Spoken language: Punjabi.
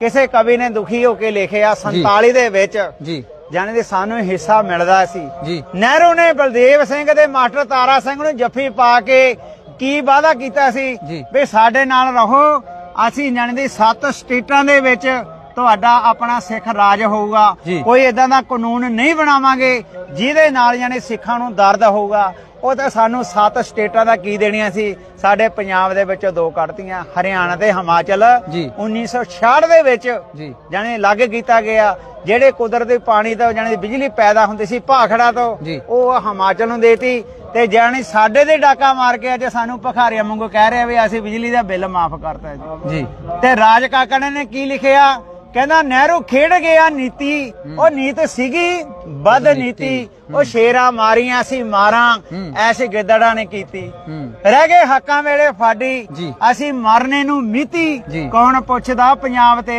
ਕਿਸੇ ਕਵੀ ਨੇ ਦੁਖੀ ਹੋ ਕੇ ਲਿਖਿਆ 47 ਦੇ ਵਿੱਚ ਜੀ। ਜਾਣੇ ਦੇ ਸਾਨੂੰ ਹਿੱਸਾ ਮਿਲਦਾ ਸੀ। ਜੀ। ਨਹਿਰੂ ਨੇ ਬਲਦੇਵ ਸਿੰਘ ਤੇ ਮਾਸਟਰ ਤਾਰਾ ਸਿੰਘ ਨੂੰ ਜੱਫੀ ਪਾ ਕੇ ਕੀ ਵਾਅਦਾ ਕੀਤਾ ਸੀ। ਵੀ ਸਾਡੇ ਨਾਲ ਰਹੋ ਅਸੀਂ ਜਾਣੇ ਦੀ ਸੱਤ ਸਟੇਟਾਂ ਦੇ ਵਿੱਚ ਤੁਹਾਡਾ ਆਪਣਾ ਸਿੱਖ ਰਾਜ ਹੋਊਗਾ। ਕੋਈ ਇਦਾਂ ਦਾ ਕਾਨੂੰਨ ਨਹੀਂ ਬਣਾਵਾਂਗੇ ਜਿਹਦੇ ਨਾਲ ਜਾਣੇ ਸਿੱਖਾਂ ਨੂੰ ਦਰਦ ਹੋਊਗਾ। ਉਹ ਤਾਂ ਸਾਨੂੰ ਸੱਤ ਸਟੇਟਾਂ ਦਾ ਕੀ ਦੇਣੀਆਂ ਸੀ? ਸਾਡੇ ਪੰਜਾਬ ਦੇ ਵਿੱਚੋਂ ਦੋ ਕੱਢਤੀਆਂ ਹਰਿਆਣਾ ਤੇ ਹਿਮਾਚਲ। ਜੀ। 1966 ਦੇ ਵਿੱਚ ਜੀ। ਜਾਣੇ ਲੱਗ ਕੀਤਾ ਗਿਆ। ਜਿਹੜੇ ਕੁਦਰਤੀ ਪਾਣੀ ਤੋਂ ਜਾਣੇ ਬਿਜਲੀ ਪੈਦਾ ਹੁੰਦੀ ਸੀ ਭਾਖੜਾ ਤੋਂ। ਉਹ ਹਿਮਾਚਲ ਨੂੰ ਦੇਤੀ। ਤੇ ਜਾਣੀ ਸਾਡੇ ਦੇ ਡਾਕਾ ਮਾਰ ਕੇ ਅੱਜ ਸਾਨੂੰ ਭਖਾਰੀਆਂ ਵਾਂਗੂ ਕਹਿ ਰਿਹਾ ਵੀ ਅਸੀਂ ਬਿਜਲੀ ਦਾ ਬਿੱਲ ਮਾਫ ਕਰਤਾ ਜੀ। ਜੀ। ਤੇ ਰਾਜ ਕਾਕਾ ਨੇ ਕੀ ਲਿਖਿਆ? ਕਹਿੰਦਾ ਨਹਿਰੂ ਖੇਡ ਗਿਆ ਨੀਤੀ। ਉਹ ਨੀਤ ਸੀਗੀ। ਬਦ ਨੀਤੀ ਉਹ ਸ਼ੇਰਾਂ ਮਾਰੀਆਂ ਸੀ ਮਾਰਾਂ। ਐਸੇ ਗਿੱਦੜਾਂ ਨੇ ਕੀਤੀ। ਰਹਿ ਗਏ ਹੱਕਾਂ ਵੇਲੇ ਫਾਡੀ। ਅਸੀਂ ਮਰਨੇ ਨੂੰ ਮਿਤੀ। ਕੌਣ ਪੁੱਛਦਾ ਪੰਜਾਬ ਤੇ